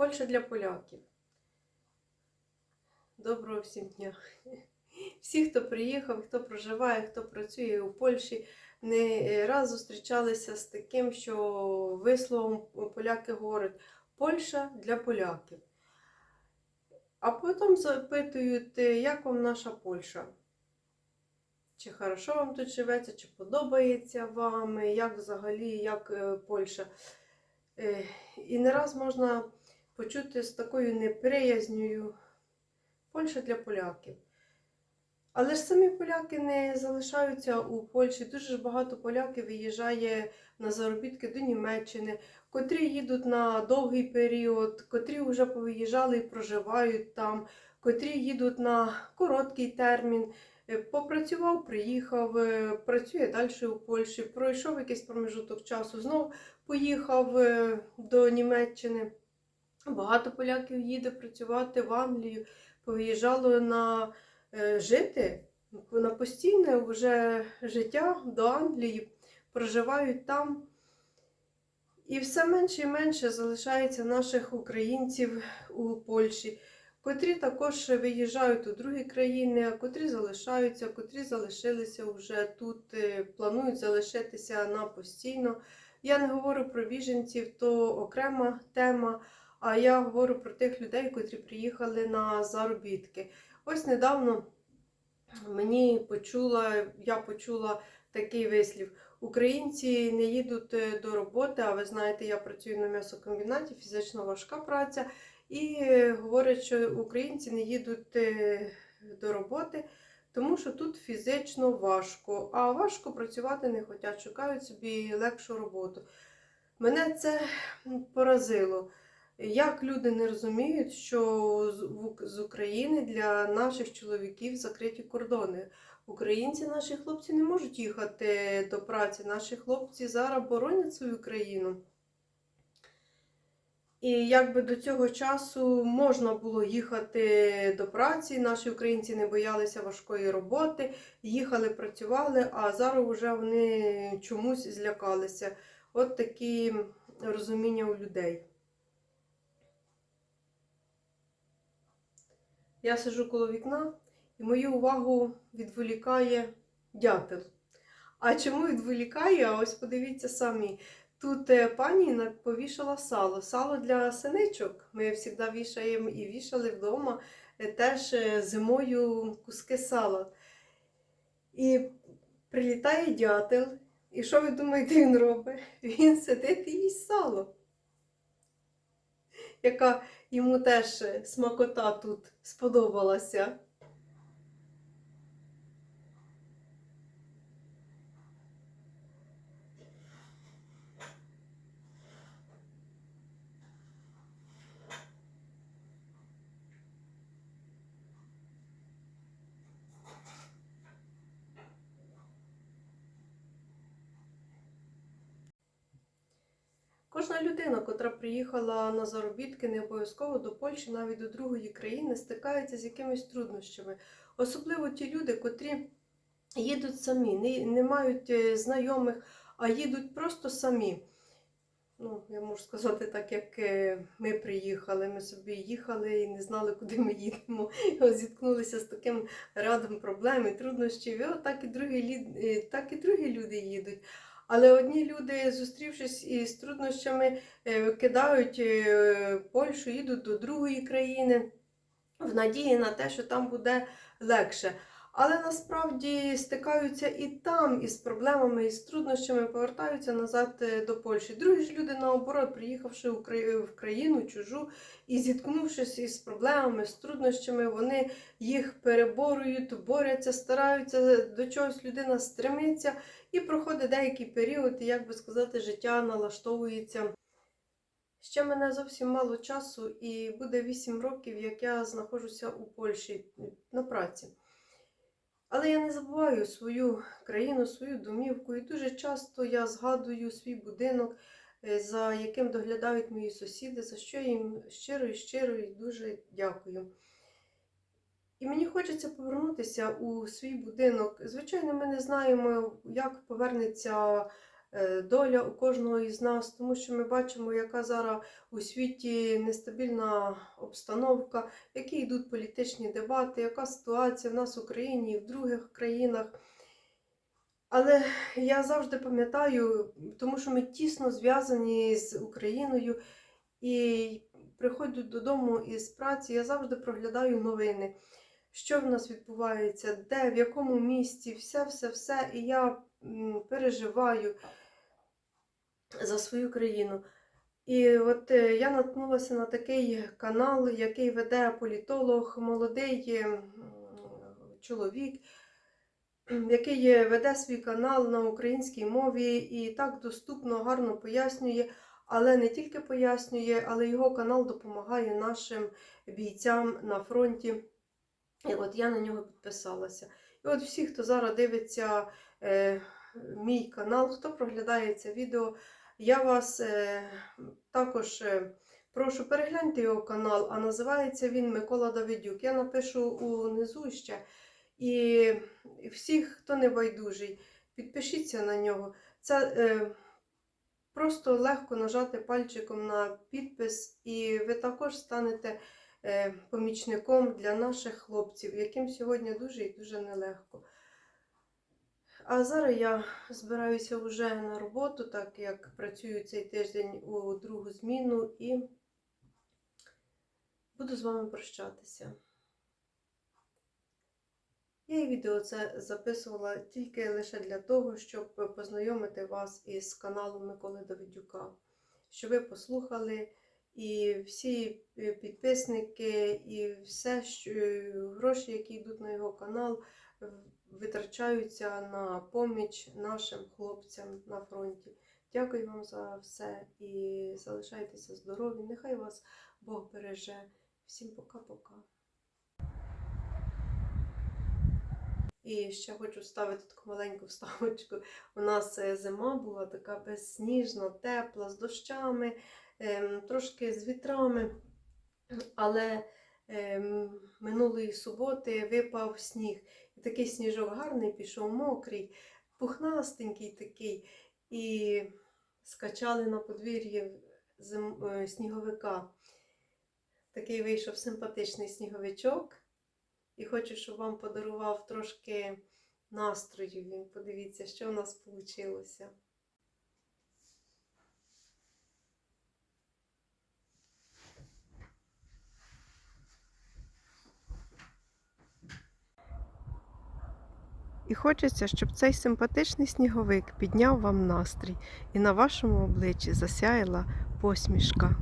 Польща для поляків. Доброго всім дня. Всі, хто приїхав, хто проживає, хто працює у Польщі, не раз зустрічалися з таким, що висловом поляки говорять Польща для поляків. А потім запитують, як вам наша Польща? Чи хорошо вам тут живеться, чи подобається вам, як взагалі, як е, Польща. Е, І не раз можна почути з такою неприязнью Польща для поляків. Але ж самі поляки не залишаються у Польщі. Дуже ж багато поляків виїжджає на заробітки до Німеччини, котрі їдуть на довгий період, котрі вже повиїжджали і проживають там, котрі їдуть на короткий термін. Е, Попрацював, приїхав, е, працює далі у Польщі, пройшов якийсь промежуток часу, знов поїхав е, до Німеччини. Багато поляків їде працювати в Англію, повиїжджало на е, жити на постійне вже життя до Англії, проживають там. І все менше і менше залишається наших українців у Польщі, котрі також виїжджають у другі країни, а котрі залишаються, котрі залишилися вже тут, е, планують залишитися на постійно. Я не говорю про біженців, то окрема тема. А я говорю про тих людей, котрі приїхали на заробітки. Ось недавно мені почула, я почула такий вислів. Українці не їдуть е, до роботи, а ви знаєте, я працюю на м'ясокомбінаті, фізично важка праця. І е, говорять, що українці не їдуть е, до роботи, тому що тут фізично важко, а важко працювати не хочуть, шукають собі легшу роботу. Мене це поразило. Як люди не розуміють, що з- України для наших чоловіків закриті кордони. Українці, наші хлопці не можуть їхати до праці. Наші хлопці зараз боронять свою країну. І якби до цього часу можна було їхати до праці, наші українці не боялися важкої роботи, їхали, працювали, а зараз вже вони чомусь злякалися. От такі розуміння у людей. Я сиджу коло вікна, і мою увагу відволікає дятел. А чому відволікає? Ось подивіться самі. Тут е, пані повішала сало. Сало для синичок. Ми завжди вішаємо і вішали вдома е, теж е, зимою куски сала. І прилітає дятел. І що ви думаєте, він робить? Він сидить і їсть сало. Яка йому теж смакота тут сподобалася. Кожна людина, котра приїхала на заробітки, не обов'язково до Польщі, навіть до другої країни, стикається з якимись труднощами. Особливо ті люди, котрі їдуть самі, не, не мають е, знайомих, а їдуть просто самі. Ну, я можу сказати так, як е, ми приїхали. Ми собі їхали і не знали, куди ми їдемо. І зіткнулися з таким рядом проблем і труднощів. І от так і другі, е, так і другі люди їдуть. Але одні люди, зустрівшись із труднощами, е, кидають е, Польщу, їдуть до другої країни в надії на те, що там буде легше. Але насправді стикаються і там із проблемами, і з труднощами, повертаються назад е, до Польщі. Другі ж люди, наоборот, приїхавши в країну чужу і зіткнувшись із проблемами, з труднощами, вони їх переборюють, борються, стараються до чогось людина стремиться. І проходить деякий період, і, як би сказати, життя налаштовується. Ще мене зовсім мало часу, і буде 8 років, як я знаходжуся у Польщі на праці. Але я не забуваю свою країну, свою домівку, і дуже часто я згадую свій будинок, е, за яким доглядають мої сусіди, за що я їм щиро і щиро і дуже дякую. І мені хочеться повернутися у свій будинок. Звичайно, ми не знаємо, як повернеться доля у кожного із нас, тому що ми бачимо, яка зараз у світі нестабільна обстановка, які йдуть політичні дебати, яка ситуація в нас в Україні і в других країнах. Але я завжди пам'ятаю, тому що ми тісно зв'язані з Україною і приходжу додому із праці, я завжди проглядаю новини, що в нас відбувається, де, в якому місті, все, все, все. І я переживаю за свою країну. І от е, я наткнулася на такий канал, який веде політолог, молодий е, чоловік, який е, веде свій канал на українській мові і так доступно, гарно пояснює, але не тільки пояснює, але його канал допомагає нашим бійцям на фронті. І от я на нього підписалася. І от всі, хто зараз дивиться е, мій канал, хто проглядає це відео, я вас е, також е, прошу перегляньте його канал, а називається він Микола Давидюк. Я напишу унизу ще. І всіх, хто не байдужий, підпишіться на нього. Це е, просто легко нажати пальчиком на підпис, і ви також станете е, помічником для наших хлопців, яким сьогодні дуже і дуже нелегко. А зараз я збираюся вже на роботу, так як працюю цей тиждень у другу зміну, і буду з вами прощатися. Я і відео це записувала тільки лише для того, щоб познайомити вас із каналом Миколи Давидюка, щоб ви послухали і всі підписники, і все, що гроші, які йдуть на його канал, витрачаються на поміч нашим хлопцям на фронті. Дякую вам за все і залишайтеся здорові. Нехай вас Бог береже. Всім пока-пока. І ще хочу вставити таку маленьку вставочку. У нас е, зима була така безсніжна, тепла, з дощами, ем, трошки з вітрами. Але ем, минулої суботи випав сніг. Такий сніжок гарний, пішов мокрий, пухнастенький такий. І скачали на подвір'ї е, сніговика. Такий вийшов симпатичний сніговичок. І хочу, щоб вам подарував трошки настрою. Подивіться, що в нас вийшло. І хочеться, щоб цей симпатичний сніговик підняв вам настрій і на вашому обличчі засяяла посмішка.